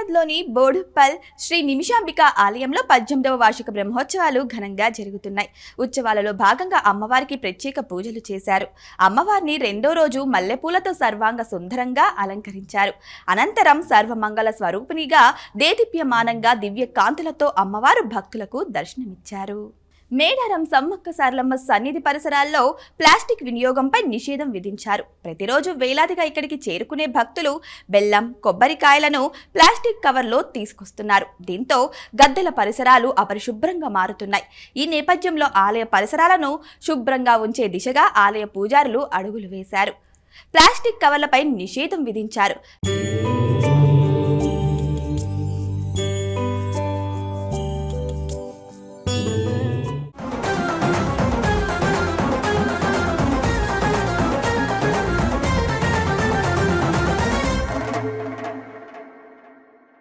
హైదరాబాద్లోని బోడుపల్ శ్రీ నిమిషాంబిక ఆలయంలో పద్దెనిమిదవ వార్షిక బ్రహ్మోత్సవాలు ఘనంగా జరుగుతున్నాయి. ఉత్సవాలలో భాగంగా అమ్మవారికి ప్రత్యేక పూజలు చేశారు. అమ్మవారిని రెండో రోజు మల్లెపూలతో సర్వాంగ సుందరంగా అలంకరించారు. అనంతరం సర్వమంగళ స్వరూపిణిగా దేదీప్యమానంగా దివ్య కాంతులతో అమ్మవారు భక్తులకు దర్శనమిచ్చారు. మేడారం సమ్మక్క సారలమ్మ సన్నిధి పరిసరాల్లో ప్లాస్టిక్ వినియోగంపై నిషేధం విధించారు. ప్రతిరోజు వేలాదిగా ఇక్కడికి చేరుకునే భక్తులు బెల్లం కొబ్బరికాయలను ప్లాస్టిక్ కవర్లో తీసుకొస్తున్నారు. దీంతో గద్దెల పరిసరాలు అపరిశుభ్రంగా మారుతున్నాయి. ఈ నేపథ్యంలో ఆలయ పరిసరాలను శుభ్రంగా ఉంచే దిశగా ఆలయ పూజారులు అడుగులు వేశారు. ప్లాస్టిక్ కవర్లపై నిషేధం విధించారు.